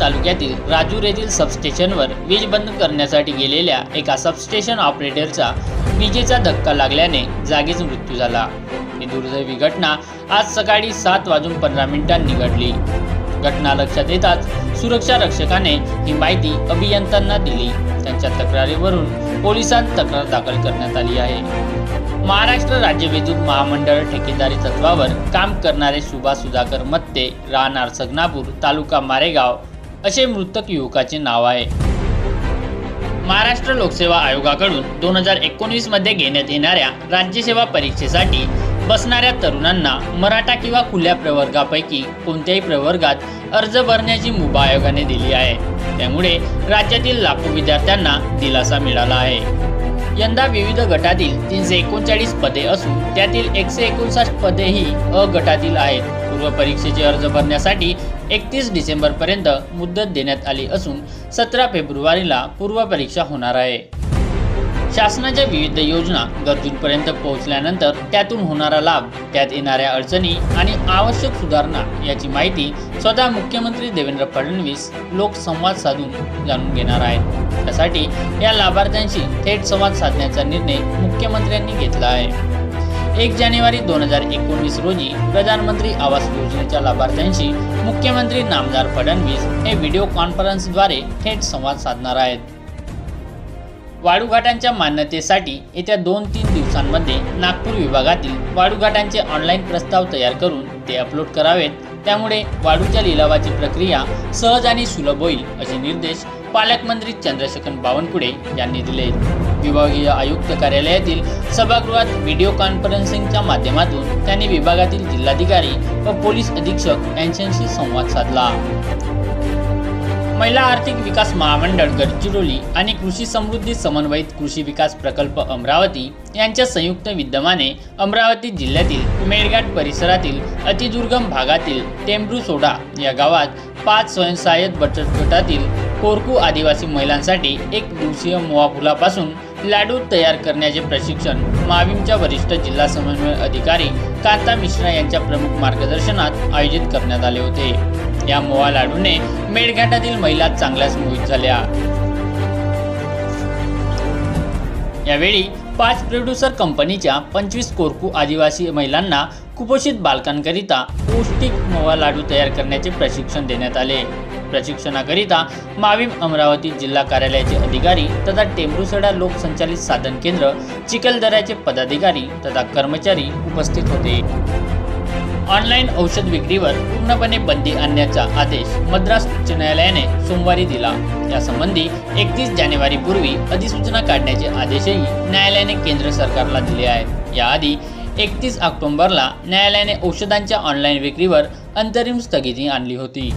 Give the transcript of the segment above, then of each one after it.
तालुक्यातील राजूर येथील सबस्टेशनवर वीज बंद करण्यासाठी गेलेल्या एका सबस्टेशन ऑपरेटरचा विजेचा धक्का लागल्याने जागीच मृत्यू झाला. ही दुर्दैवी घटना आज सकाळी सात वाजून पंधरा मिनिटांनी घडली घटना लक्षात येताच सुरक्षा रक्षकाने ही माहिती अभियंत्यांना दिली. त्यांच्या तक्रारीवरून पोलिसांत तक्रार दाखल करण्यात आली आहे. महाराष्ट्र राज्य विद्युत महामंडळ ठेकेदारी तत्वावर काम करणारे सुभाष सुधाकर मत्ते राहणार सगनापूर तालुका मारेगाव असे मृतक युवकाचे नाव आहे. महाराष्ट्र लोकसेवा आयोगाकडून दोन हजार एकोणीसमध्ये घेण्यात येणाऱ्या राज्यसेवा परीक्षेसाठी बसणाऱ्या तरुणांना मराठा किंवा खुल्या प्रवर्गापैकी कोणत्याही प्रवर्गात अर्ज भरण्याची मुभा आयोगाने दिली आहे. त्यामुळे राज्यातील लाखो विद्यार्थ्यांना दिलासा मिळाला आहे. यंदा विविध गटातील तीनशे एकोणचाळीस पदे असून त्यातील एकशे एकोणसाठ पदेही अ गटातील आहेत. पूर्व परीक्षेचे अर्ज भरण्यासाठी एकतीस डिसेंबरपर्यंत मुदत देण्यात आली असून सतरा फेब्रुवारीला पूर्व परीक्षा होणार आहे. शासनाच्या विविध योजना गरजूंपर्यंत पोहोचल्यानंतर त्यातून होणारा लाभ त्यात येणाऱ्या अडचणी आणि आवश्यक सुधारणा याची माहिती स्वतः मुख्यमंत्री देवेंद्र फडणवीस लोकसंवाद साधून जाणून घेणार आहेत. त्यासाठी या लाभार्थ्यांशी थेट संवाद साधण्याचा निर्णय मुख्यमंत्र्यांनी घेतला आहे. एक जानेवारी दोन हजार एकोणीस रोजी प्रधानमंत्री आवास योजनेच्या लाभार्थ्यांशी मुख्यमंत्री नामदार फडणवीस हे व्हिडिओ कॉन्फरन्सद्वारे थेट संवाद साधणार आहेत. वाळूघाटांच्या मान्यतेसाठी येत्या दोन तीन दिवसांमध्ये नागपूर विभागातील वाळूघाटांचे ऑनलाईन प्रस्ताव तयार करून ते अपलोड करावेत. त्यामुळे वाळूच्या लिलावाची प्रक्रिया सहज आणि सुलभ होईल असे निर्देश पालकमंत्री चंद्रशेखर बावनकुळे यांनी दिले विभागीय आयुक्त कार्यालयातील सभागृहात व्हिडिओ कॉन्फरन्सिंगच्या माध्यमातून त्यांनी विभागातील जिल्हाधिकारी व पोलीस अधीक्षक यांच्याशी संवाद साधला. महिला आर्थिक विकास महामंडळ गडचिरोली आणि कृषी समृद्धी समन्वयित कृषी विकास प्रकल्प अमरावती यांच्या संयुक्त विद्यमाने अमरावती जिल्ह्यातील मेळघाट परिसरातील अतिदुर्गम भागातील टेंब्रू सोडा या गावात पाच स्वयंसहाय्यत बचत गटातील कोरकू आदिवासी महिलांसाठी एक दिवसीय मुवाफुलापासून लाडू तयार करण्याचे प्रशिक्षण माविमच्या वरिष्ठ जिल्हा समन्वय अधिकारी कांता मिश्रा यांच्या प्रमुख मार्गदर्शनात आयोजित करण्यात आले होते. या मोवा लाडूने मेळघाटातील महिला चांगल्याच मोहित झाल्या. यावेळी पाच प्रोड्युसर कंपनीच्या पंचवीस कोरकू आदिवासी महिलांना कुपोषित बालकांकरिता पौष्टिक मोवा लाडू तयार करण्याचे प्रशिक्षण देण्यात आले. प्रशिक्षणाकरिता माविम अमरावती जिल्हा कार्यालयाचे अधिकारी तथा टेंबुसडा लोकसंचालित साधन केंद्र चिखलदऱ्याचे पदाधिकारी तथा कर्मचारी उपस्थित होते. ऑनलाईन औषध विक्रीवर पूर्णपणे बंदी आणण्याचा आदेश मद्रास उच्च न्यायालयाने सोमवारी दिला. यासंबंधी एकतीस जानेवारीपूर्वी अधिसूचना काढण्याचे आदेशही न्यायालयाने केंद्र सरकारला दिले आहेत. याआधी एकतीस ऑक्टोबरला न्यायालयाने औषधांच्या ऑनलाईन विक्रीवर अंतरिम स्थगिती आणली होती.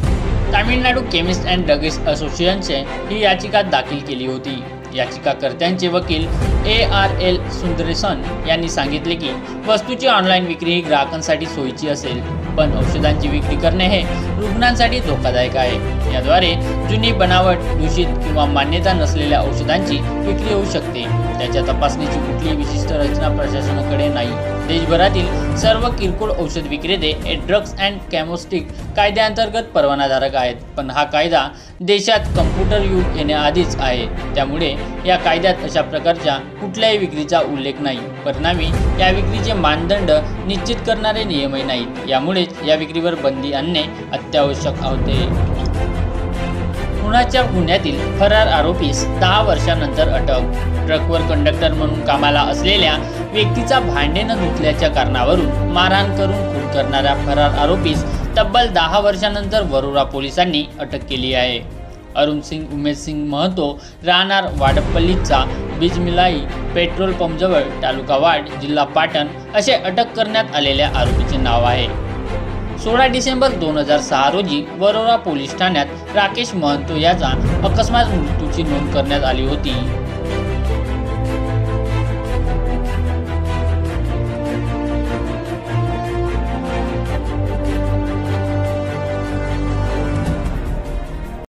तामिळनाडू केमिस्ट अँड ड्रगिस्ट असोसिएशनचे ही याचिका दाखल केली होती. याचिकाकर्त्यांचे वकील ए आर एल सुंदरेसन यांनी सांगितले की वस्तूची ऑनलाईन विक्री ही ग्राहकांसाठी सोयीची असेल. पण औषधांची विक्री करणे हे रुग्णांसाठी धोकादायक आहे. याद्वारे जुनी बनावट दूषित किंवा मान्यता नसलेल्या औषधांची विक्री होऊ शकते. त्याच्या तपासणीची कुठलीही विशिष्ट रचना प्रशासनाकडे नाही. देशभरातील सर्व किरकोळ औषध विक्रेते हे अँड कॅमोस्टिक कायद्याअंतर्गत परवानाधारक आहेत. पण हा कायदा देशात कम्प्युटर युग येण्याआधीच आहे. त्यामुळे या कायद्यात अशा प्रकारच्या कुठल्याही विक्रीचा उल्लेख नाही. परिणामी या विक्रीचे मानदंड निश्चित करणारे नियमही नाहीत. यामुळे त्यामुळेच या विक्रीवर बंदी आणणे अत्यावश्यक होते. खुनाच्या गुन्ह्यातील फरार आरोपीस दहा वर्षानंतर अटक. ट्रकवर कंडक्टर म्हणून कामाला असलेल्या व्यक्तीचा भांडे न धुतल्याच्या कारणावरून मारहाण करून खून करणाऱ्या फरार आरोपीस तब्बल दहा वर्षानंतर वरोरा पोलिसांनी अटक केली आहे. अरुण सिंग उमेश सिंग महतो राहणार वाडपल्लीचा बिजमिलाई पेट्रोल पंपजवळ तालुका वाड जिल्हा पाटण असे अटक करण्यात आलेल्या आरोपीचे नाव आहे. सोळा डिसेंबर दोन हजार सहा रोजी वरोरा पोलीस ठाण्यात राकेश महंतो याचा अकस्मात मृत्यूची नोंद करण्यात आली होती.